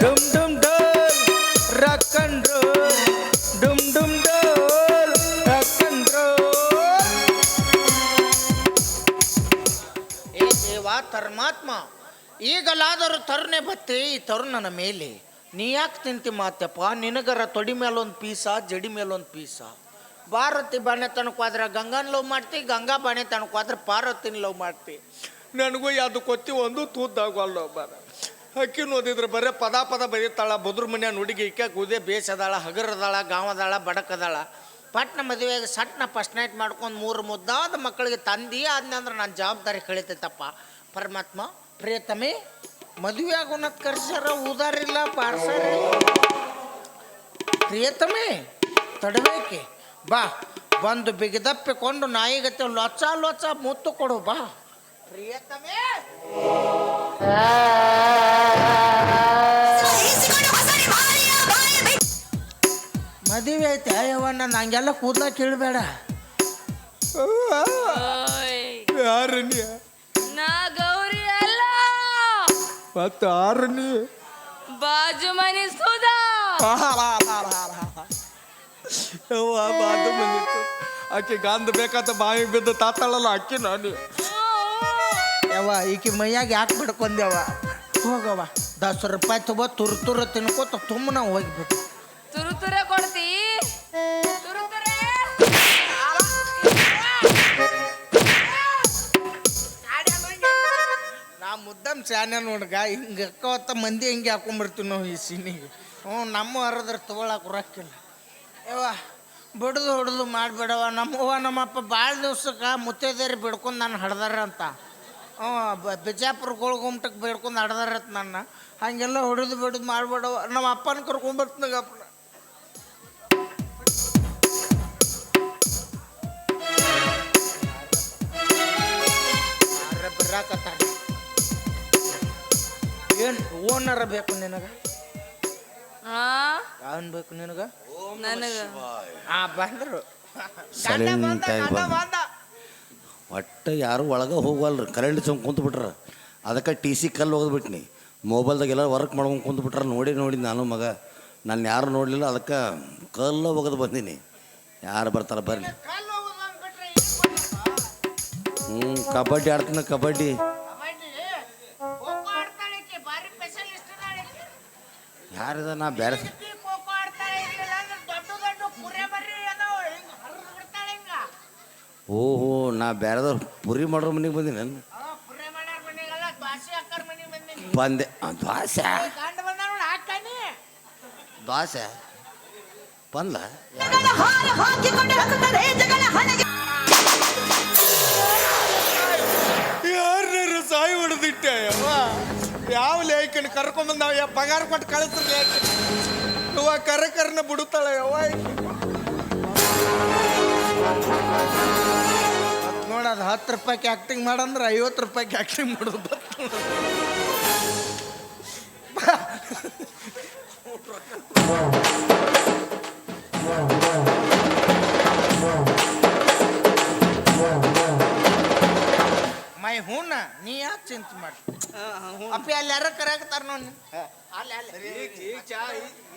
ಡುಮ್ ಡುಮ್ ಡೋಲ್ ರಕ್ and ಡುಮ್ ಡುಮ್ ಡೋಲ್ ರಕ್ ಏ ದೇವ ಪರಮಾತ್ಮ ಈಗಲಾದರೂ ತರುಣೆ ಬತ್ತೆ ಈ ತರುಣನ ಮೇಲೆ. ನೀ ಯಾಕೆ ತಿಂತಿ ಮಾತ್ಯಪ್ಪ? ನಿನಗರ ತೊಡಿ ಮೇಲೊಂದು ಪೀಸ, ಜಡಿ ಮೇಲೊಂದು ಪೀಸ. ಭಾರತಿ ಬಾಣೆ ತನಕ ಹೋದ್ರೆ ಗಂಗನ್ ಲವ್ ಮಾಡ್ತಿ, ಗಂಗಾ ಬಾಣೆ ತನಕ ಹೋದ್ರೆ ಪಾರ್ವತಿನ ಲವ್ ಮಾಡ್ತಿ. ನನಗೂ ಅದು ಕೊತ್ತಿ ಒಂದು ತೂದ್ದಾಗಲ್ಲ ಬಾರ ಅಕ್ಕಿ ಓದಿದ್ರೆ ಬರೀ ಪದ ಪದ ಬರೀತಾಳ, ಬದ್ರ ಮನ್ಯಾನ ಹುಡುಗಿ ಇಕ್ಕ ಕೂದೆ ಬೇಸದಾಳ, ಹಗರದಾಳ, ಗಾವದಾಳ, ಬಡಕದಾಳ. ಪಟ್ನ ಮದುವೆಗೆ ಸಟ್ನ ಫಸ್ಟ್ ನೈಟ್ ಮಾಡ್ಕೊಂಡು ಮೂರು ಮುದ್ದಾದ ಮಕ್ಕಳಿಗೆ ತಂದಿ ಆದ್ನಂದ್ರೆ ನಾನು ಜವಾಬ್ದಾರಿ ಕಳಿತೈತಪ್ಪ. ಪರಮಾತ್ಮ, ಪ್ರಿಯತಮೆ ಮದುವೆ ಆಗೋನತ್ ಕರ್ಸ್ಯಾರ ಉದಾರಿಲ್ಲ, ಪಾರ್ಸಾರ ಪ್ರಿಯತಮೆ ತಡಬೇಕೆ ಬಾ, ಬಂದು ಬಿಗಿದಪ್ಪಿಕೊಂಡು ನಾಯಿಗತ್ತೆ ಲೊಚ್ಚ ಲೊಚ್ಚ ಮುತ್ತು ಕೊಡು, ಬಾ. ಪ್ರಿಯತಮೆ! ಮದುವೆ ಐತೆ ಅಯ್ಯವ್ವ ನಾನು ಹಂಗೆಲ್ಲ ಕೂದ್ಲ ಕೇಳಬೇಡ. ಓಯ್, ಯಾರು ನೀ ನಾ ಗೌರಿ ಅಲ್ಲ. ಮತ್ತೆ ಯಾರು ನೀ ಬಾಜು ಮನಿ ಸುಧಾ. ಬಾದು ಬಂದಿತ್ತು ಆಕೆ ಗಾಂಧ ಬೇಕಾತ ಬಾವಿಗೆ ಬಿದ್ದು ತಾತಾಳಲ್ಲ ಅಕ್ಕಿ ನಾನು. ಯವ್ವ ಈಕಿ ಮೈಯಾಗ ಯಾಕೆ ಬಿಡ್ಕೊಂಡೆವ ಹೋಗವ್ವ ದಸ ರೂಪಾಯಿ ತಗೋ ತುರು ತುರು ತಿನ್ಕೋತ ತುಂಬ ನಾವು ಹೋಗ್ಬೇಕು. ತುರು ತುರ ಕೊಡ್ತಿ. ತುರು ತುರೆ. ನಾ ಮುದ್ದಮ್ ಶಾನೆ ನೋಡ್ಗ ಹಿಂಗೆ ಅಕ್ಕವತ್ತ ಮಂದಿ ಹಿಂಗೆ ಹಾಕೊಂಡ್ಬಿಡ್ತೀವಿ ನಾವು ಈ ಸೀನಿಗೆ. ಹ್ಞೂ ನಮ್ಮ ಹರಿದ್ರೆ ತಗೊಳಕ್ಕೆ ಬರೋಕ್ಕಿಲ್ಲ ಯವ್ವ ಬಿಡ್ದು ಹೊಡ್ದು ಮಾಡಿಬಿಡವ ನಮ್ಮವ್ವ ನಮ್ಮಪ್ಪ ಭಾಳ ದಿವ್ಸಕ್ಕೆ ಮುತ್ತೈದೇರಿ ಬಿಡ್ಕೊಂಡು ನಾನು ಹಡ್ದಾರ ಅಂತ. ಬ- ಬಿಜಾಪುರ ಗೋಳ್ಗುಮ್ಟಕ್ಕೆ ಬೇಡ್ಕೊಂಡು ಹಡ್ದಾರತ್ ನನ್ನ. ಹಂಗೆಲ್ಲ ಹೊಡೆದು ಬಿಡೋದು ಮಾಡ್ಬೇಡವ. ನಮ್ಮ ಅಪ್ಪನ ಕರ್ಕೊಂಬರ್ತೀನಗಪ್ಪ ಬರಾಕತ್ತಾರ? ಏನು ಓನರ ಬೇಕು ನಿನಗ? ಹಾ ಯಾವನ್ ಬೇಕು ನಿನಗ? ನನಗ. ಆ ಬಂದರು. ಬಂದ ಆಗಿ ಬಂದ. ಒಟ್ಟು ಯಾರು ಒಳಗೆ ಹೋಗಲ್ರಿ ಕರೆಂಟ್ ಸುಮ್ ಕುಂತ್ಬಿಟ್ರೆ ಅದಕ್ಕೆ ಟಿ ಸಿ ಕಲ್ಲು ಹೋಗ್ಬಿಟ್ನಿ ಮೊಬೈಲ್ದಾಗೆಲ್ಲ ವರ್ಕ್ ಮಾಡ್ಕೊಂಡು ಕುಂತು ಬಿಟ್ರ. ನೋಡಿ ನೋಡಿ ನಾನು ಮಗ. ನಾನು ಯಾರು ನೋಡಲಿಲ್ಲ ಅದಕ್ಕೆ ಕಲ್ಲು ಹೋಗೋದು ಬಂದೀನಿ. ಯಾರು ಬರ್ತಾರೆ ಬರ್ರಿ. ಹ್ಞೂ ಕಬಡ್ಡಿ ಆಡ್ತೀನಿ ಕಬಡ್ಡಿ. ಯಾರಿದ ನಾ ಬೇರೆ ಓಹೋ ನಾ ಬೇರೆದವ್ರು ಪುರಿ ಮಾಡೋರು ಮನೆಗೆ ಬಂದೀನಿ. ನಾನು ಬಂದೆ. ಆ, ದ್ವಾಸೆ? ದ್ವಾಸೆ? ಬಂದ? ಯಾರು ಸಾಯಿ ಹೊಡೆದಿಟ್ಟೆ ಯವ್ವ? ಯಾವ ಲೇಖನ ಕರ್ಕೊಂಬಂದ ಯ ಪಗಾರ ಕೊಟ್ಟು ಕಳಿಸ್ರಿ ಲೇಖ ಯವ್ವ ಕರ ಕರ್ನ ಬಿಡುತ್ತಾಳೆ ಯವ್ವ ನೋಡೋದು ಹತ್ತು ರೂಪಾಯಿಗೆ ಆ್ಯಕ್ಟಿಂಗ್ ಮಾಡಂದ್ರೆ ಐವತ್ತು ರೂಪಾಯಿಗೆ ಆ್ಯಕ್ಟಿಂಗ್ ಮಾಡೋದು ಬತ್ತು ಮೈ ಹೂನ ನೀ ಯಾಕೆ ಚಿಂತೆ ಮಾಡಿ ಅಪ್ಪಿ ಅಲ್ಲಿ ಯಾರ ಕರಾಕತ್ತಾರ ನೋಡಿ ಅಲ್ಲಿ ಅಲ್ಲಿ. ಈಗ ಚಾ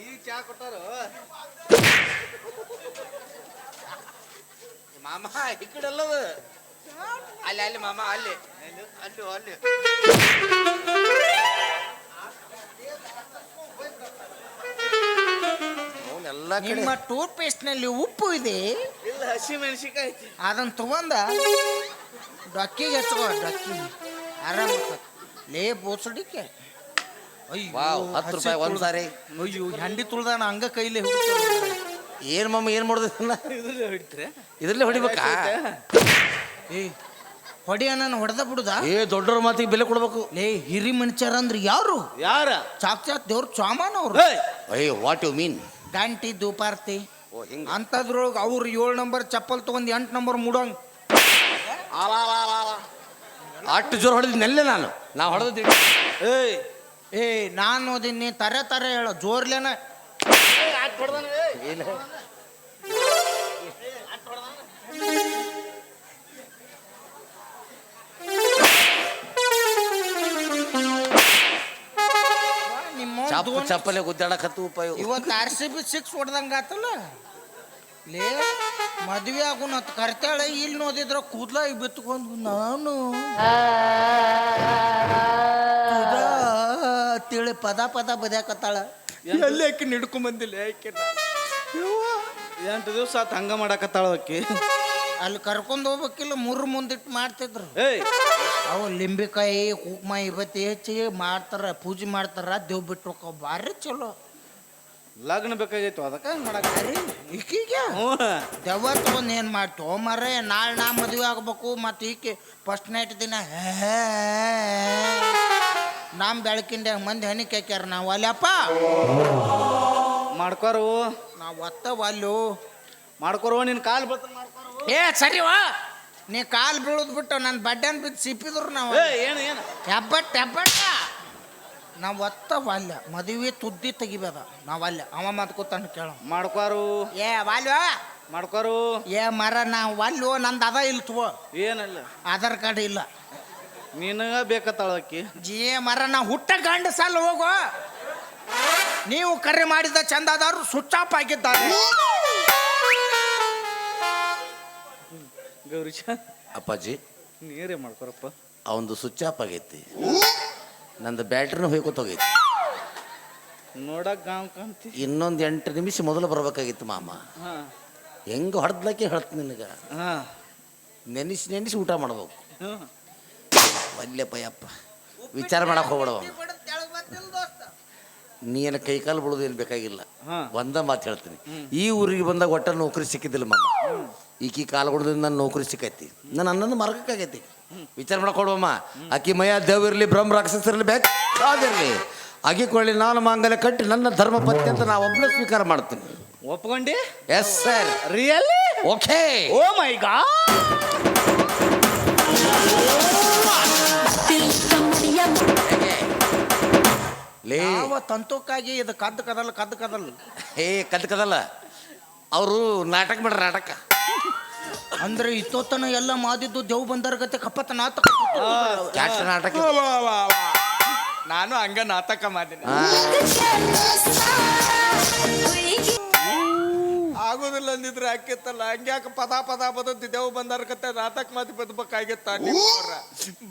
ಈಗ ಚಾ ಕೊಟ್ಟಾರ. ಮಾಮ ಈ ಕಡೆ ಅಲ್ಲವ ಅಲ್ಲಿ ಅಲ್ಲಿ ಮಾಮ ಅಲ್ಲಿ. ಅಲ್ಲಿ ಅಲ್ಲಿ. ಎಲ್ಲ ನಿಮ್ಮ ಟೂತ್ ಪೇಸ್ಟ್ನಲ್ಲಿ ಉಪ್ಪು ಇದೆ. ಇಲ್ಲ ಹಸಿ ಮೆಣಸಿಕಾಯಿ ಅದನ್ನ ತಗೊಂಡ ಡಕ್ಕಿಗೆ ಹಚ್ಕೋ ಡಕ್ಕಿ. ಆರಾಮ ಲೇ ಬೋಸಡಿಕೆ ಅಯ್ಯೋ ಹತ್ತು ರೂಪಾಯಿ ಒಂದ್ ಸಾರಿ. ಅಯ್ಯೋ ಹಂಡಿ ತುಳ್ದಾನ ಹಂಗ ಕೈಲೇ ಏನು ಮಮ್ಮ ಏನು ಮಾಡೋದು ಇದ್ರಲ್ಲೇ ಹೊಡಿತ್ರೆ. ಇದ್ರಲ್ಲೇ ಹೊಡಿಬೇಕಾ? ಏ ಹೊಡಿಯ ನಾನು ಹೊಡೆದ ಬಿಡುದ? ಏ ದೊಡ್ಡವ್ರ ಮಾತಿಗೆ ಬೆಲೆ ಕೊಡ್ಬೇಕು. ಏ ಹಿರಿ ಮನುಷ್ಯರ ಅಂದ್ರೆ ಯಾರು? ಯಾರ? ಸಾಕ್ಷಾತ್ ದೇವ್ರ ಚಾಮಾನ್ ಅವ್ರು! ಅಯ್ಯೋ ವಾಟ್ ಯು ಮೀನ್ ಗಂಟಿ ದೂಪಾರ್ತಿ ಅಂಥದ್ರೊಳಗೆ ಅವ್ರು ಏಳು ನಂಬರ್ ಚಪ್ಪಲ್ ತಗೊಂಡು ಎಂಟು ನಂಬರ್ ಮುಡೋಂಗ್. ಅಷ್ಟು ಹೊಡೆದ್ ನೆಲ್ಲೆ ನಾನು. ನಾ ಹೊಡೆದ. ಏಯ್. ಏ ನಾನು ಓದಿನಿ ತರ ತರ ಹೇಳೋ. ಜೋರ್ಲೇನ ಚಪ್ಪ ಚಪ್ಪಲೆ ಗುದ್ದಾಡಕತ್ತು ಉಪಯೋಗ. ಇವತ್ತು ಆರ್ ಸಿ ಬಿ ಸಿಕ್ಸ್ ಹೊಡ್ದಂಗ ಆತಲ್ಲ? ಲೇ ಮದ್ವೆ ಆಗುನ ಅಂತ ಕರ್ತಾಳೆ ಇಲ್ಲಿ ನೋದಿದ್ರ ಕೂದ್ಲ ಬಿತ್ಕೊಂಡು ನಾನು. ತಿಳಿ ಪದ ಪದ ಬದ್ಯಾಕತ್ತಾಳ. ಎಲ್ಲಿ ಆಕೆ ನಿಡ್ಕೊಂಡ್ ಬಂದಿಲ್ಲ ಆಕೆ? ಎಂಟು ದಿವಸ ಆತ ಹಂಗ ಮಾಡಕತ್ತಾಳ ಆಕಿ. ಅಲ್ಲಿ ಕರ್ಕೊಂಡು ಹೋಗ್ಬೇಕಿಲ್ಲ ಮುರ್ರು ಮುಂದಿಟ್ಟು ಮಾಡ್ತಿದ್ರು. ಏಯ್. ಅವು ಲಿಂಬೆಕಾಯಿ ಕುಕ್ಮ ಇವತ್ತು ಹೆಚ್ಚಿ ಮಾಡ್ತಾರ ಪೂಜೆ ಮಾಡ್ತಾರ ದೇವ್ ಬಿಟ್ಟು ಹೋಗ ಭಾರಿ ಚಲೋ. ಲಗ್ನ ಬೇಕಾಗಿತ್ತು ಅದಕ್ಕೆ ಮಾಡಕ? ಅರೆ ಈಕೀಗೆ? ಹ್ಞೂ. ದೆವ್ವ ತಗೊಂಡ್ ಏನ್ ಮಾಡ್ತು? ಮರ ನಾಳೆ ನಾ ಮದುವೆ ಆಗ್ಬೇಕು ಮತ್ತೆ ಈಕೆ ಫಸ್ಟ್ ನೈಟ್ ದಿನ ಹೇ ನಮ್ ಬೆಳಕಿಂದ ಮಂದಿ ಹನಿ ಕೇಕ್ಯಾರ ನಾವು? ಅಲ್ಲಪ್ಪ ಮಾಡ್ಕೋರು. ನಾವು ಒತ್ತ ಅಲ್ಲು. ಮಾಡ್ಕೋರು ನಿನ್ನ ಕಾಲು ಬರ್ತದೆ ಮಾಡ್ಕೋರು. ಏ ಸರಿವಾ ನೀ ಕಾಲು ಬೀಳದ್ ಬಿಟ್ಟು ನನ್ನ ಬಡ್ಡನ್ ಬಿದ್ದು ಸಿಪ್ಪಿದ್ರು ನಾವು. ಏ ಏನು ಏನು? ಹೆಬ್ಬಟ್ ಹೆಬ್ಬಟ್ಟ. ನಾವು ಒತ್ತ ಅಲ್ಲ. ಮದುವೆ ತುದ್ದಿ ತೆಗಿಬೇದ. ನಾವು ಅಲ್ಲ. ಅವ ಮಾತು ಕೂತಾನ ಕೇಳ. ಮಾಡ್ಕೋರು. ಏ ವಾಲ್ವ ಮಾಡ್ಕೋರು. ಏ ಮರ ನಾವು ವಾಲ್ಯೋ ನಂದು ಅದ ಇಲ್ಲ ತಗೋ ಏನಲ್ಲ. ಆಧಾರ್ ಕಾರ್ಡ್ ಇಲ್ಲ. ನಿನಗ ಬೇಕತ್ತಳಕ್ಕಿ ಆಕಿ ಜೀ ಮರ ನಾ ಹುಟ್ಟ ಗಂಡ ಸಾಲ ಹೋಗು. ನೀವು ಕರೆ ಮಾಡಿದ ಚಂದಾದಾರರು ಸ್ವಿಚ್ ಆಫ್ ಆಗಿದ್ದಾರೆ ಗೌರೀಶ ಅಪ್ಪಾಜಿ. ನೀರೇ ಮಾಡ್ಕೊರಪ್ಪ. ಅವಂದು ಸ್ವಿಚ್ ಆಫ್ ಆಗೈತಿ. ನಂದು ಬ್ಯಾಟ್ರಿನೂ ಹೋಯ್ಕೊತ ಹೋಗೈತಿ. ನೋಡಕ್ ಗಾಂವ್ ಕಾಂತಿ ಇನ್ನೊಂದು ಎಂಟು ನಿಮಿಷ ಮೊದಲು ಬರ್ಬೇಕಾಗಿತ್ತು ಮಾಮ. ಹಾ. ಹೆಂಗೆ ಹೊಡೆದ್ಲಕ್ಕೆ ಹೇಳ್ತ ನಿನಗೆ? ಹಾ. ನೆನೆಸಿ ನೆನೆಸಿ ಊಟ ಮಾಡ್ಬೇಕು. ಹ್ಮ್ ಒಲ್ಲೆಪ್ಪ ಪಯಪ್ಪ ವಿಚಾರ ಮಾಡಕ್ ಹೋಗ್ಬಿಡವ ನೀನು ಕೈಕಾಲು ಬಿಡೋದು ಏನು ಬೇಕಾಗಿಲ್ಲ. ಒಂದ ಮಾತು ಹೇಳ್ತೀನಿ. ಈ ಊರಿಗೆ ಬಂದಾಗ ಒಟ್ಟ ನೌಕರಿ ಸಿಕ್ಕಿದ್ದಿಲ್ಲ ಮಮ್ಮ ಈಕಿ ಕಾಲು ಕೊಡೋದ್ರಿಂದ ನನ್ನ ನೌಕರಿ ಸಿಕ್ಕೈತಿ. ನನ್ನ ಅನ್ನೊಂದು ಮಾರ್ಗಕ್ಕಾಗೈತಿ ವಿಚಾರ ಮಾಡಕ್ ಕೊಡುವಮ್ಮ ಆಕಿ ಮಯ ದೇವಿರ್ಲಿ ಬ್ರಹ್ಮ ರಾಕ್ಷಸರಲ್ಲಿ ಬೇಕಾದಿರಲಿ ಅಗಿಕೊಳ್ಳಿ ನಾನು ಮಾಂಗಲ್ಯ ಕಟ್ಟಿ ನನ್ನ ಧರ್ಮ ಪತ್ನಿ ಅಂತ ನಾ ಒಬ್ಬನೇ ಸ್ವೀಕಾರ ಮಾಡ್ತೀನಿ. ಒಪ್ಕೊಂಡಿ? Yes sir real okay oh my god ಲೇ. ಯಾವ ತಂತುಕ್ಕಾಗಿ ಇದು ಕದ್ದು ಕದಲ್ಲ ಕದ್ದು ಕದಲ್ಲ ಏ ಕದ್ದು ಕದಲ್ಲ ಅವರು ನಾಟಕ ಮಾಡ್ರ ನಾಟಕ. ಅಂದ್ರೆ ಇತ್ತೋತನ ಎಲ್ಲ ಮಾದಿದ್ದು ದೇವ್ ಬಂದರ ಗತೆ ಕಪ್ಪತ್ತ ನಾತ ಕ್ಯಾಟ್ ನಾಟಕ. ನಾನು ಹಂಗ ನಾಟಕ ಮಾಡಿನಿ. ಹಾ. ಆಗೋದಿಲ್ಲ ಅಂದಿದ್ರೆ ಆಕಿತ್ತಲ್ಲ ಹಂಗ್ಯಾಕ ಪದ ಪದ ಬದದ್ದು ದೇವ್ ಬಂದರ ಕತೆ ನಾಟಕ ಮಾತಿ ಬದ್ಬೇಕಾಗಿತ್ತ ನಿಮ್ಮವ್ರ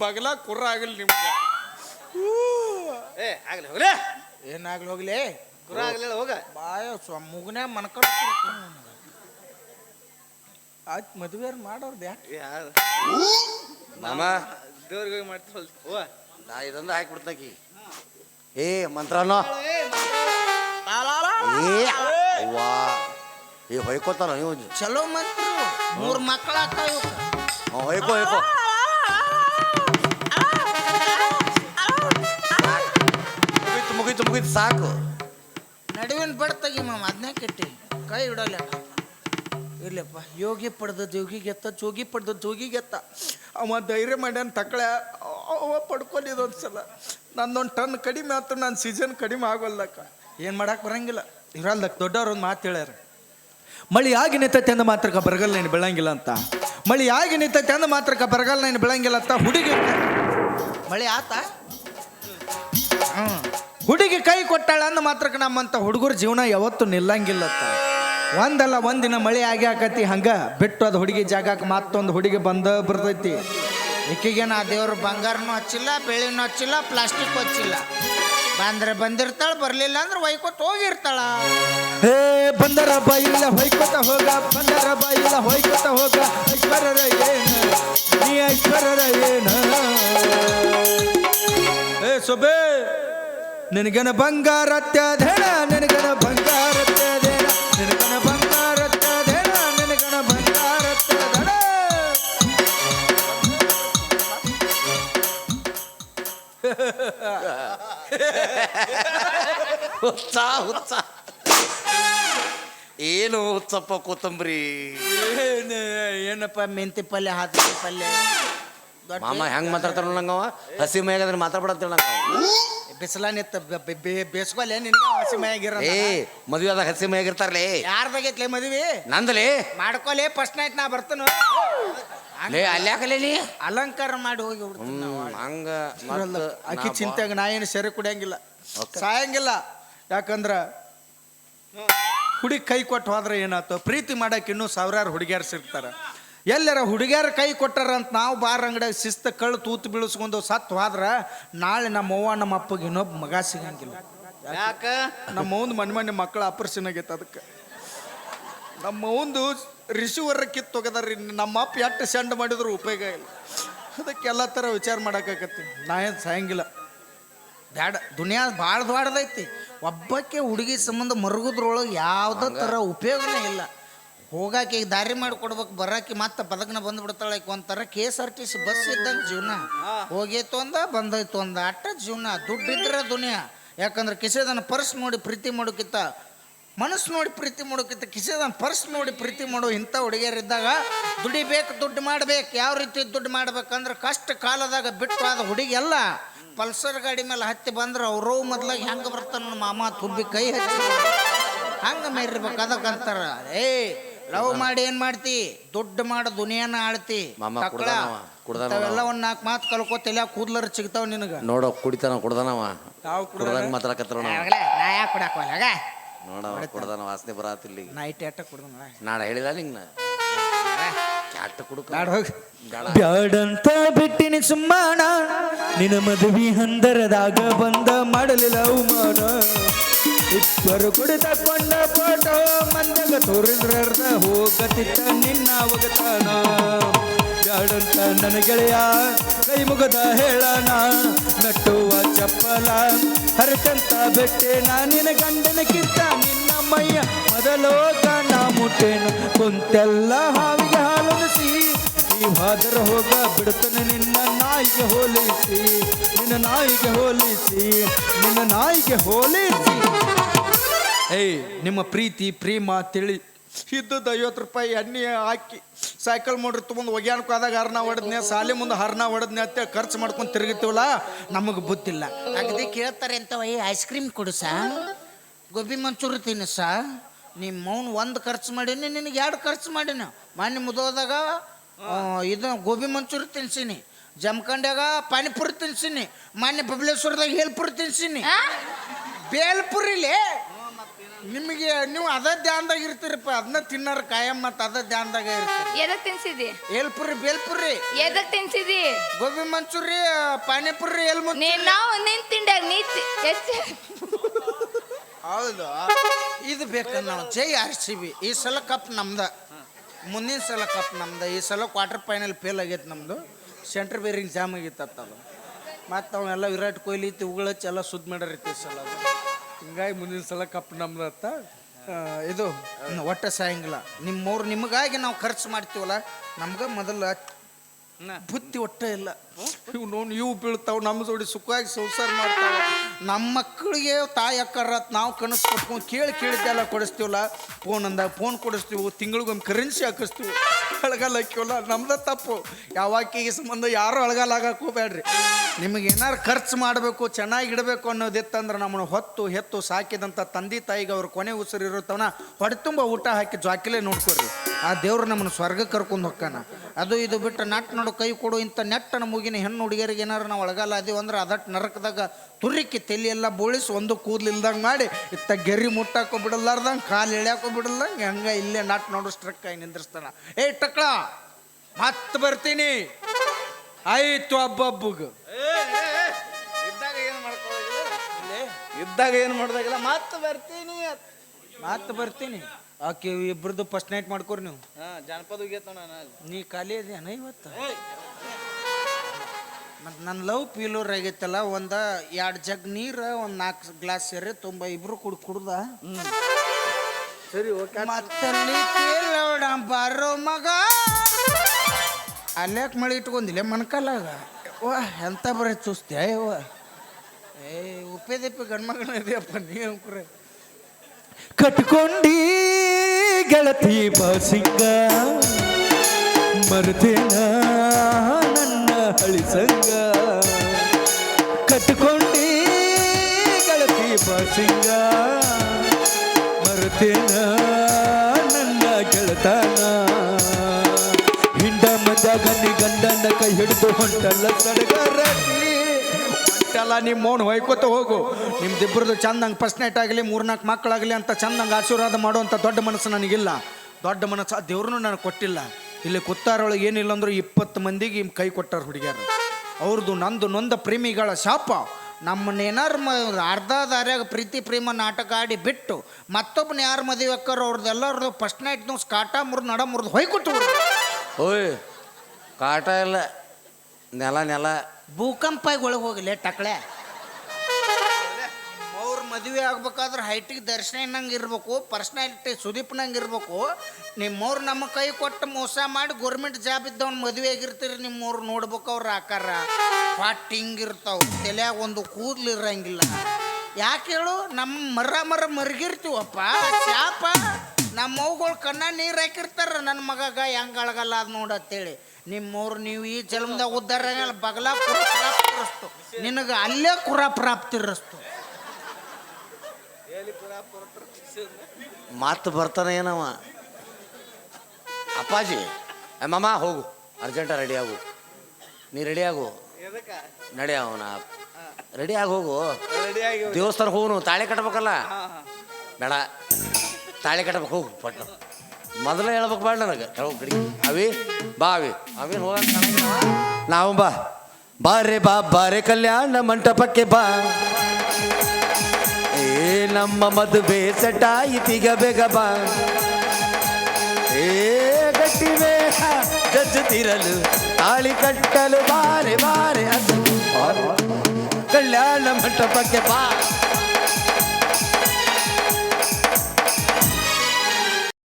ಬಗಲ ಕುರ್ರ ಆಗಲಿ ನಿಮ್ಗೆ. ಏ ಆಗ್ಲಿ ಹೋಗ್ಲಿ. ಏನಾಗ್ಲಿ ಹೋಗ್ಲಿ? ಕುರ ಆಗ್ಲಿಲ್ಲ ಹೋಗ. ಬಾಯ ಸ್ವ ಮನಕಟ್ಟು ಮನ್ಕೊಂಡು ಆಯ್ತು ಮದುವೆ ಮಾಡೋರ್ದು ಯಾಕೆ? ಯಾರು? ಮಾಮ. ದೇವ್ರಿಗೆ ಹೋಗಿ ಮಾಡ್ತೀವಲ್ಲ ಓ ನಾ ಇದೊಂದು ಹಾಕ್ಬಿಡ್ತಾಕಿ ಏ ಮಂತ್ರನೋ. ಏ ಅವ್ವಾ. ಏ ಹೊಯ್ಕೋತಾನ ನೀವು ಚಲೋ ಮಂತ್ರ. ಮೂರು ಮಕ್ಕಳ ಹ್ಞೂ ಹೊಯ್ಕೋ ಹೊಯ್ಕೋ. ಮುಗೀತು ಸಾಕು. ನಡುವಿನ ಬಡ್ ತೆಗಿ ಮಾಮ ಅದನ್ನೇ ಕೆಟ್ಟಿ. ಕೈ ಇಡಲ್ಲ ಇರ್ಲಿಪ್ಪ. ಯೋಗಿ ಪಡೆದ ಜೋಗಿ ಗೆತ್ತ, ಜೋಗಿ ಪಡೆದ ಜೋಗಿ ಗೆತ್ತ. ಅವ ಧೈರ್ಯ ಮಾಡ್ಯಾನ ತಕ್ಕಳೆ ಅವ ಪಡ್ಕೊಂಡಿದ್ದು ಒಂದ್ಸಲ. ನಂದೊಂದು ಟನ್ ಕಡಿಮೆ ಆತು ನನ್ನ ಸೀಸನ್ ಕಡಿಮೆ ಆಗೋಲ್ಲಕ್ಕ ಏನು ಮಾಡಕ್ಕೆ ಬರಂಗಿಲ್ಲ. ಇರಲ್ಲ ದೊಡ್ಡವ್ರು ಒಂದು ಮಾತು ಹೇಳ್ಯಾರ. ಮಳಿ ಆಗಿ ನಿಂತೈತೆ ಅಂದ ಮಾತ್ರಕ್ಕ ಬರಗಲ್ಲ ನೀನು ಬೆಳಂಗಿಲ್ಲ ಅಂತ. ಮಳಿ ಆಗಿ ನಿಂತೈತೆ ಅಂದ ಮಾತ್ರಕ್ಕ ಬರಗಲ್ಲ ನೀನು ಬೆಳಂಗಿಲ್ಲ ಅಂತ ಹುಡುಗಿ ಮಳಿ ಆತ. ಹುಡುಗಿ ಕೈ ಕೊಟ್ಟಾಳ ಅಂದ ಮಾತ್ರಕ್ಕೆ ನಮ್ಮಂತ ಹುಡುಗರ ಜೀವನ ಯಾವತ್ತೂ ನಿಲ್ಲಂಗಿಲ್ಲತ್ತ. ಒಂದಲ್ಲ ಒಂದಿನ ಮಳೆ ಆಗಿ ಆಕತಿ ಹಂಗ ಬಿಟ್ಟು ಅದು ಹುಡುಗಿ ಜಾಗಕ್ಕೆ ಮತ್ತೊಂದು ಹುಡುಗಿ ಬಂದ ಬರ್ತೈತಿ. ಈಕಿಗೆ ನಾ ದೇವ್ರ ಬಂಗಾರನೂ ಹಚ್ಚಿಲ್ಲ ಬೆಳೆನೂ ಹಚ್ಚಿಲ್ಲ ಪ್ಲಾಸ್ಟಿಕ್ ಹಚ್ಚಿಲ್ಲ. ಬಂದ್ರೆ ಬಂದಿರ್ತಾಳ ಬರ್ಲಿಲ್ಲ ಅಂದ್ರೆ ವೈಕೋತ್ ಹೋಗಿರ್ತಾಳ. ಹೇ ಬಂದರ ಬಾಯಿಲ್ಲ ಹೊಯ್ಕೊತ ಹೋಗ ಬಂದರ ಬಾಯಿಲ್ಲ ಹೊಯ್ಕೊತ ಹೋಗ ಐಶ್ವರ್ಯರ ಏನ? ನೀ ಐಶ್ವರ್ಯರ ಏನ? ಏ ಸೊಬೆ ನಿನಗನ ಬಂಗಾರತ್ಯಧೇನ ನಿನಗನ ಬಂಗಾರತ್ಯಧೇನ ನಿನಗನ ಬಂಗಾರತ್ಯಧೇನ ನಿನಗನ ಬಂಗಾರತ್ಯಧೇನ ಹುಚ್ಚ ಹುಚ್ಚ ಏನು ಹುಚ್ಚಪ್ಪ ಕೊತ್ತಂಬರಿ ಏನು ಏನಪ್ಪ ಮೆಂತಿ ಪಲ್ಯ ಹಾಕಿ ಪಲ್ಯ ದೊಡ್ಡ ಮಾಮ ಹೆಂಗ್ ಮಾತಾಡ್ತಾರ ನಂಗವ ಹಸಿ ಮೈಯಾಗದ್ರೆ ಮಾತಾಡ್ಬಿಡಂತ ನಂಗ ಬಿಸಿಲ ನಿತ್ತ ಬೇಸ್ಕೊಲೆ ನಿನಗೆ ಹಸಿ ಮಯಾಗಿರ ಏ ಮದುವೆದಾಗ ಹಸಿ ಮೈಯಾಗಿರ್ತಾರಲೇ ಯಾರ್ದಾಗೈತ್ಲೆ ಮದುವೆ? ನಂದಲೇ. ಮಾಡ್ಕೊಲೆ ಫಸ್ಟ್ ನೈಟ್ ನಾ ಬರ್ತನು. ಲೇ ಅಲ್ಯಾಕಲೇ ನೀ? ಅಲಂಕಾರ ಮಾಡಿ ಹೋಗಿ ಬಿಡ್ತೀನಿ ಹಂಗ ಆಕಿ ಚಿಂತೆಗೆ ನಾ ಏನು ಸೆರೆ ಕುಡಿಯಂಗಿಲ್ಲ. ಸಾಯಂಗಿಲ್ಲ. ಯಾಕಂದ್ರ ಹುಡುಗಿ ಕೈ ಕೊಟ್ಟು ಹೋದ್ರೆ ಏನಾಯ್ತು? ಪ್ರೀತಿ ಮಾಡಕ್ಕೆ ಇನ್ನೂ ಸಾವಿರಾರು ಹುಡುಗಿಯರು ಸಿಗ್ತಾರ. ಎಲ್ಲರ ಹುಡುಗಿಯರ ಕೈ ಕೊಟ್ಟಾರಂತ ನಾವು ಬಾರ ಅಂಗಡಿಯಾಗ ಶಿಸ್ತ ಕಳ್ಳು ತೂತು ಬೀಳಿಸ್ಕೊಂಡು ಸತ್ತು ಹೋದ್ರೆ ನಾಳೆ ನಮ್ಮ ಅವ್ವ ನಮ್ಮ ಅಪ್ಪಗೆ ಇನ್ನೊಬ್ಬ ಮಗ ಸಿಗಂಗಿಲ್ಲ. ಯಾಕ? ನಮ್ಮ ಅವ್ನ ಮನೆ ಮನೆ ಮಕ್ಕಳ ಆಪರೇಷನ್ ಆಗೈತೆ ಅದಕ್ಕೆ. ನಮ್ಮ ಅವಂದು ರಿಸೀವರ್ ಕಿತ್ತು ಹೋಗದಾರ್ರಿ ನಮ್ಮ ಅಪ್ಪ ಎಷ್ಟು ಸೆಂಡ್ ಮಾಡಿದ್ರು ಉಪಯೋಗ ಇಲ್ಲ. ಅದಕ್ಕೆ ಎಲ್ಲ ಥರ ವಿಚಾರ ಮಾಡಕ್ಕಾಗತ್ತಿ ನಾ ಏನು ಸಾಯಂಗಿಲ್ಲ. ಬ್ಯಾಡ. ದುನಿಯಾ ಭಾಳ ದೊಡ್ಡದೈತಿ ಒಬ್ಬಕ್ಕೆ ಹುಡುಗಿ ಸಂಬಂಧ ಮರುಗುದ್ರೊಳಗೆ ಯಾವುದೇ ಥರ ಉಪಯೋಗನೇ ಇಲ್ಲ. ಹೋಗಾಕೆ ಈಗ ದಾರಿ ಮಾಡಿಕೊಡ್ಬೇಕು ಬರಾಕಿ ಮತ್ತೆ ಪದಕನ ಬಂದ್ಬಿಡ್ತಾಳೆ ಈಕಿ ಒಂಥರ K S R T C bus ಇದ್ದಂಗೆ ಜೀವನ. ಹೋಗೈತು ಅಂದ ಬಂದೈತು ಅಂದ ಅಟ್ಟ ಜೀವನ ದುಡ್ಡಿದ್ರೆ ದುನಿಯಾ. ಯಾಕಂದ್ರೆ ಕಿಸೆದನ್ನ ಪರ್ಸ್ ನೋಡಿ ಪ್ರೀತಿ ಮಾಡೋಕ್ಕಿಂತ ಮನಸ್ಸು ನೋಡಿ ಪ್ರೀತಿ ಮಾಡೋಕ್ಕಿಂತ ಕಿಸೆದನ್ನ ಪರ್ಸ್ ನೋಡಿ ಪ್ರೀತಿ ಮಾಡೋ ಇಂಥ ಹುಡುಗಿಯರಿದ್ದಾಗ ದುಡಿಬೇಕು ದುಡ್ಡು ಮಾಡ್ಬೇಕು ಯಾವ ರೀತಿ ದುಡ್ಡು ಮಾಡ್ಬೇಕಂದ್ರೆ ಕಷ್ಟ ಕಾಲದಾಗ ಬಿಟ್ಟು ಆದ ಹುಡುಗಿ ಎಲ್ಲ ಪಲ್ಸರ್ ಗಾಡಿ ಮೇಲೆ ಹತ್ತಿ ಬಂದ್ರೆ ಅವರು ಮೊದ್ಲಾಗ ಹೆಂಗೆ ಬರ್ತಾನ ಮಾಮ ತುಬ್ಬಿ ಕೈ ಹಚ್ಚಿ. ಹಂಗೆ ಮೇರಿರ್ಬೇಕು ಅದಕ್ಕಂತಾರ. ಏ ಲವ್ ಮಾಡಿ ಏನ್ ಮಾಡ್ತಿ? ದುಡ್ಡು ಮಾಡ ದುನಿಯಾನ ಆಳ್ತಿ. ಮಾಮ ತಕ್ಳ. ಕುಡ್ದಾನವ, ಕುಡ್ದಾನವ. ಇಂಥವೆಲ್ಲ ಒಂದ್ ನಾಲ್ಕು ಮಾತು ಕಲ್ಕೋ ತಲೆ ಕೂದ್ಲರ್ ಸಿಗ್ತಾವ ನಿನಗ? ನೋಡೋ ಕುಡಿತಾನ ಕುಡ್ದಾನವ. ಯಾವ ಕುಡ್ದಂಗ ಮಾತಾಡಕತ್ತಾರ ನಾ ಯಾಕೆ ಕೊಡಾಕವಲ್ಲ ನೋಡವ ಕುಡ್ದಾನ ವಾಸನೆ ಬರಾತಿಲ್ಲಿ ನೈಟ್ ಎಟ್ಟ ಕುಡ್ದ ನಾಳೆ ಹೇಳಿದ ನಿಂಗ ಕ್ಯಾಟ ಕುಡುಕ. ಹೋಗಿ. ಬ್ಯಾಡಂತ ಬಿಟ್ಟಿನಿ ಸುಮ್ಮನ. ನಿನ್ನ ಮದುವೆ ಹಂದರದಾಗ ಬಂದ ಮಾಡಲಿಲ್ಲ ಅವಮಾನ. ಇಬ್ಬರು ಕುಡಿತಕೊಂಡ ಫೋಟೋ ಮಂದಗ ತೋರಿದ್ರರ್ಧ ಹೋಗತಿತ್ತ ನಿನ್ನ ಒಗತಾನ ಜಾಡಂತ ನನ್ನ ಗೆಳೆಯ ಕೈ ಮುಗದ ಹೇಳಣ. ನಟ್ಟುವ ಚಪ್ಪಲ ಹರಟಂತ ಬೆಟ್ಟೆ ನಿನ್ನ ಕಿತ್ತ ನಿನ್ನ ಮೈಯ ಮೊದಲೋ ನಾ ಮುಟ್ಟೇನ. ಕುಂತೆಲ್ಲ ಹಾವಿಗೆ ಹಾಲುಸಿ ಈ ಹಾದರ ಹೋಗ ಬಿಡುತ್ತಾನೆ ನಿನ್ನ ನಾಯಿಗೆ ಹೋಲಿಸಿ. ನಿನ್ನ ನಾಯಿಗೆ ಹೋಲಿಸಿ, ನಿನ್ನ ನಾಯಿಗೆ ಹೋಲಿಸಿ. ಏಯ್ ನಿಮ್ಮ ಪ್ರೀತಿ ಪ್ರೇಮ ತಿಳಿ. ಇದ್ದದ್ದು ಐವತ್ತು ರೂಪಾಯಿ ಎಣ್ಣೆ ಹಾಕಿ ಸೈಕಲ್ ಮೋಟ್ರ್ ತೊಗೊಂಡು ಒಗ್ಯಾನಕ್ಕೆ ಆದಾಗ ಹರ್ನ ಹೊಡೆದ್ನೆ ಸಾಲಿ ಮುಂದೆ ಹರ್ನ ಹೊಡೆದ್ನೆ ಅಂತ ಖರ್ಚು ಮಾಡ್ಕೊಂಡು ತಿರುಗಿತೀವಲ್ಲ ನಮಗೆ ಬುದ್ಧಿಲ್ಲ. ಅಗದಿ ಕೇಳ್ತಾರೆ ಅಂತ ಐಸ್ ಕ್ರೀಮ್ ಕೊಡು ಸಾ. ಗೋಬಿ ಮಂಚೂರಿ ಸ. ನಿಮ್ಮ ಮೌನ್ ಒಂದು ಖರ್ಚು ಮಾಡೀನಿ ನಿನಗೆ ಎರಡು ಖರ್ಚು ಮಾಡೀನಿ. ಮೊನ್ನೆ ಮುದೋದಾಗ ಇದು ಗೋಬಿ ಮಂಚೂರಿ ತಿನ್ಸೀನಿ. ಜಮಖಂಡ್ಯಾಗ ಪಾನಿಪುರಿ ತಿನ್ಸೀನಿ. ಮನೆ ಬಬ್ಲೇಶ್ವರದಾಗ ಹೇಲ್ಪುರಿ ತಿನ್ಸೀನಿ. ಬೇಲ್ಪುರಿಲೇ ನಿಮಗೆ ನೀವು ಅದ ಧ್ಯಾನದಾಗ ಇರ್ತೀರಪ್ಪ ಅದನ್ನ ತಿನ್ನಾರ ಕಾಯಂ ಮತ್ತೆ ಅದ ಧ್ಯಾನದಾಗ ಇರ್ತೀರಿ. ಎದಕ್ ತಿನ್ಸಿದಿ? ಎಲ್ಪುರಿ ಬೇಲ್ಪುರಿ. ಎದಕ್ ತಿನ್ಸಿದಿ? ಗೋಬಿ ಮಂಚೂರಿ ಪಾನಿಪುರಿ ಎಲ್ ನೀನ್ ನಾವು ನಿನ್ ನೀತಿ ನೀ ತಿ- ಹೌದು. ಇದು ಬೇಕು ನಾವು ಜೈ ಆರ್ ಸಿ ಬಿ ಈ ಸಲ ಕಪ್ ನಮ್ದ. ಮುಂದಿನ ಸಲ ಕಪ್ ನಮ್ದ. ಈ ಸಲ ಕ್ವಾರ್ಟರ್ ಫೈನಲ್ ಫೇಲ್ ಆಗೈತೆ ನಮ್ದು. ಸೆಂಟ್ರ್ ಬೇರಿಂಗ್ ಜಾಮ್ ಆಗಿತ್ತು ಅದು ಮತ್ತು ಅವೆಲ್ಲ ವಿರಾಟ್ ಕೊಹ್ಲಿ ಇತ್ತು ಎಲ್ಲ ಸುದ್ದಿ ಮಾಡ್ಯಾರೈತಿ ಈ ಸಲ ಅದು. ಹಿಂಗಾಗಿ ಮುಂದಿನ ಸಲ ಕಪ್ ನಮ್ದು ಅತ್ತ ಇದು. ಒಟ್ಟು ಸಾಯಂಗಿಲ್ಲ. ನಿಮ್ಮವ್ರು ನಿಮಗಾಗಿ ನಾವು ಖರ್ಚು ಮಾಡ್ತೀವಲ್ಲ ನಮ್ಗೆ ಮೊದಲು ಬುತ್ತಿ ಒಟ್ಟ ಇಲ್ಲ. ಇವು ನೋಡಿ ಇವು ಬೀಳ್ತಾವ ನಮ್ಮ ಜೋಡಿ ಸುಖವಾಗಿ ಸಂಸಾರ ಮಾಡ್ತಾವ. ನಮ್ಮ ಮಕ್ಕಳಿಗೆ ತಾಯಿ ಅಕ್ಕರ ನಾವು ಕನಸು ಕೊಟ್ಕೊಂಡು ಕೇಳಿ ಕೇಳಿದ್ದೆಲ್ಲ ಕೊಡಿಸ್ತೀವಲ್ಲ ಫೋನ್ ಅಂದಾಗ ಫೋನ್ ಕೊಡಿಸ್ತೀವಿ ತಿಂಗಳಿಗೊಮ್ಮೆ ಕರೆನ್ಸಿ ಹಾಕಿಸ್ತೀವಿ. ಅಳಗಾಲ ಹಾಕಿವಲ್ಲ ನಮ್ದ ತಪ್ಪು. ಯಾವಾಕಿಗೆ ಸಂಬಂಧ ಯಾರು ಅಳಗಾಲ ಆಗಕ್ಕೆ ಹೋಗ್ಬೇಡ್ರಿ ನಿಮಗೆ ಏನಾರು ಖರ್ಚು ಮಾಡಬೇಕು, ಚೆನ್ನಾಗಿ ಇಡಬೇಕು ಅನ್ನೋದಿತ್ತಂದ್ರೆ ನಮ್ಮನ್ನು ಹೊತ್ತು, ಹೆತ್ತು ಸಾಕಿದಂಥ ತಂದೆ ತಾಯಿಗೆ ಅವ್ರ ಕೊನೆ ಉಸಿರು ಇರುತ್ತವನ ಹೊಡೆ ತುಂಬ ಊಟ ಹಾಕಿ ಜಾಕಿಲೆ ನೋಡ್ಕೊರಿ. ಆ ದೇವ್ರು ನಮ್ಮನ್ನು ಸ್ವರ್ಗ ಕರ್ಕೊಂಡು ಹೊಕ್ಕಾನ ಅದು ಇದು ಬಿಟ್ಟು ನಟ್ ನೋಡು, ಕೈ ಕೊಡು, ಇಂಥ ನೆಟ್ಟನ ಮುಗಿನ ಹೆಣ್ಣು ಹುಡುಗಿಯರಿಗೆ ಏನಾರು ನಾವು ಒಳಗಾಲ ಅದೀವಿ ಅಂದ್ರೆ ಅದಟ್ಟು ನರಕದಾಗ ತುರಿಕಿ ತಲೆ ಎಲ್ಲ ಬೋಳಿಸಿ ಒಂದು ಕೂದಲಿಲ್ದಂಗೆ ಮಾಡಿ, ಇತ್ತ ಗೆರಿ ಮುಟ್ಟಾಕೋ ಬಿಡಲಾರ್ದಂಗೆ ಕಾಲು ಎಳ್ಯಾಕೋ ಬಿಡಲ್ದಂಗೆ, ಹಂಗೆ ಇಲ್ಲೇ ನಟ್ ನೋಡು ಸ್ಟ್ರಕ್ ಆಗಿ ನಿಂದ್ರಿಸ್ತಾನ. ಏ ಮತ್ತೆ ಬರ್ತೀನಿ. ಆಯ್ತು ಹಬ್ಬಬ್ಬಗ. ಇದ್ದಾಗ ಏನು ಮಾಡ್ಕೊಳ್ಳೋದಿಲ್ಲ ಇದ್ದಾಗ ಏನು ಮಾಡ್ದಾಗಿಲ್ಲ? ಮತ್ತೆ ಬರ್ತೀನಿ ಮತ್ತೆ ಬರ್ತೀನಿ. ಆಕೆ ಇಬ್ರದ್ದು ಫಸ್ಟ್ ನೈಟ್ ಮಾಡ್ಕೊರಿ ನೀವು. ಜನಪದ ನೀ ಖಾಲಿ ಅದೇನ ಇವತ್ತು? ಮತ್ತು ನನ್ನ ಲವ್ ಪೀಲೂರ್ ಆಗೈತಲ್ಲ ಒಂದು ಎರಡು ಜಗ್ ನೀರು ಒಂದು ನಾಲ್ಕು ಗ್ಲಾಸ್ ಸೇರಿ ತುಂಬ ಇಬ್ರು ಕುಡ್ ಕುಡ್ದ. ಸರಿ ಓಕೆ ಮತ್ತಲ್ಲಿ ಬಾರೋ ಮಗ. ಅಲ್ಯಾಕೆ ಮಳೆ ಇಟ್ಕೊಂಡಿಲ್ಲ ಮಣ್ಕಲ್ಲಾಗ ವಾ ಎಂತ ಬರೀ ಚುಸ್ತಿ ಅಯ್ಯವ್ವ ಏ ಉಪ್ಪೇದಪ್ಪಿ ಗಂಡ್ಮಗನ ಇದೆಯಪ್ಪ ನೀವು ಕುರೆ. ಕಟ್ಕೊಂಡಿ ಗೆಳತಿ ಬಾಸಿಂಗ. ಮರುತೇನ ನನ್ನ ಹಳಿಸಂಗ ಕಟ್ಕೊಂಡಿ ಗೆಳತಿ ಬಸಿಂಗ. ಮರುತೇನ ಗೆಳತನ ಹಿಂಡ ಮಜ ಗಂಡಿ ಗಂಡನ ಕೈ ಹಿಡಿದು ಹೊಂಟಲ್ಲ ನಿಮ್ಮ ಮೌನ್ ಹೊಯ್ಕೋತ ಹೋಗು. ನಿಮ್ದಿಬ್ಬರದು ಚಂದಂಗೆ ಫಸ್ಟ್ ನೈಟ್ ಆಗಲಿ ಮೂರ್ನಾಲ್ಕು ಮಕ್ಕಳಾಗಲಿ ಅಂತ ಚಂದಂಗೆ ಆಶೀರ್ವಾದ ಮಾಡುವಂಥ ದೊಡ್ಡ ಮನಸ್ಸು ನನಗಿಲ್ಲ. ದೊಡ್ಡ ಮನಸ್ಸು ಆ ದೇವ್ರನ್ನೂ ನನಗೆ ಕೊಟ್ಟಿಲ್ಲ. ಇಲ್ಲಿ ಕುತ್ತಾರೊಳಗೆ ಏನಿಲ್ಲ ಅಂದರೂ ಇಪ್ಪತ್ತು ಮಂದಿಗೆ ಕೈ ಕೊಟ್ಟಾರ ಹುಡುಗಿಯರು. ಅವ್ರದ್ದು ನಂದು ನೊಂದ ಪ್ರೇಮಿಗಳ ಶಾಪ. ನಮ್ಮನ್ನೇನಾರು ಮ ಅರ್ಧ ದಾರ್ಯಾಗ ಪ್ರೀತಿ ಪ್ರೇಮ ನಾಟಕ ಆಡಿ ಬಿಟ್ಟು ಮತ್ತೊಬ್ಬನ ಯಾರು ಮದುವೆ ಅಕ್ಕಾರ ಅವ್ರದ್ದು ಎಲ್ಲರದು ಫಸ್ಟ್ ನೈಟ್ ನ್ಯೂಸ್ ಕಾಟ ಮುರಿದು ನಡ ಮುರಿದು ಹೊಯ್ಕೊಟ್ಟು ಓಯ್ ಕಾಟ ಇಲ್ಲ ನೆಲ ನೆಲ. ಭೂಕಂಪಾಗಿ ಒಳಗೆ ಹೋಗಲಿ ಟಕಳೆ. ಮದುವೆ ಆಗ್ಬೇಕಾದ್ರೆ ಹೈಟಿಗೆ ದರ್ಶನ ಇನ್ನಂಗೆ ಇರ್ಬೇಕು ಪರ್ಸ್ನಾಲಿಟಿ ಸುದೀಪ್ನಂಗೆ ಇರ್ಬೇಕು. ನಿಮ್ಮವ್ರು ನಮ್ಮ ಕೈ ಕೊಟ್ಟು ಮೋಸ ಮಾಡಿ ಗೌರ್ಮೆಂಟ್ ಜಾಬ್ ಇದ್ದವ್ನ ಮದುವೆ ಆಗಿರ್ತೀರಿ ನಿಮ್ಮವ್ರು ನೋಡ್ಬೇಕು ಅವ್ರ ಆಕಾರ. ಪಾಟ್ ಹಿಂಗಿರ್ತಾವ ತಲೆಯಾಗ ಒಂದು ಕೂದಲು ಇರಂಗಿಲ್ಲ. ಯಾಕೆ ಹೇಳು ನಮ್ಮ ಮರ ಮರ ಮರ್ಗಿರ್ತೀವಪ್ಪ. ಶಾಪ ನಮ್ಮ ಅವ್ಗಳು ಕಣ್ಣ ನೀರು ಹಾಕಿರ್ತಾರ ನನ್ನ ಮಗಗ ಹೆಂಗೆ ಅಳಗಲ್ಲ ಅದು ನೋಡತ್ತೇಳಿ ನಿಮ್ಮವ್ರು ನೀವು ಈ ಜನ್ಮದಾಗ ಉದ್ದಾರ ಬಗಲ ಕುರ ಪ್ರಾಪ್ತಿರಸ್ತು ನಿನಗೆ ಅಲ್ಲೇ ಕುರ ಪ್ರಾಪ್ತಿರಸ್ತು ಮಾತು ಬರ್ತಾನೆ ಏನವ? ಅಪ್ಪಾಜಿ ಏ ಮಾಮ ಹೋಗು. ಅರ್ಜೆಂಟ ರೆಡಿ ಆಗು. ನೀ ರೆಡಿ ಆಗು? ನಡಿ ಅವನ. ರೆಡಿ ಆಗಿ ಹೋಗು. ದೇವಸ್ಥಾನಕ್ಕೆ ಹೋಗುನು. ತಾಳಿ ಕಟ್ಬೇಕಲ್ಲ? ಬೇಡ. ತಾಳಿ ಕಟ್ಬೇಕು ಹೋಗು ಪಟ್ಟು. ಮೊದಲೇ ಹೇಳ್ಬೇಕು ಬೇಡ ನನಗೆ. ಕೆಳಗೆ ಕಡಿ. ಅವಿ ಬಾ ಅವಿ. ಅವೇನು ಹೋಗ ನಾವು ಬಾ. ಬಾರೆ ಬಾ ಬಾರೆ ಕಲ್ಯಾಣ ಮಂಟಪಕ್ಕೆ ಬಾ. ಏ ನಮ್ಮ ಮದುವೆ ಸಟಾಯಿತಿಗ ಬೇಗ ಏ ಬೇಗ ಗಜ್ಜುತ್ತಿರಲು ತಾಳಿ ಕಟ್ಟಲು ಬಾರೆ ಬಾರೆ ಅದು. ಕಲ್ಯಾಣ ಮಂಟಪಕ್ಕೆ ಬಾ.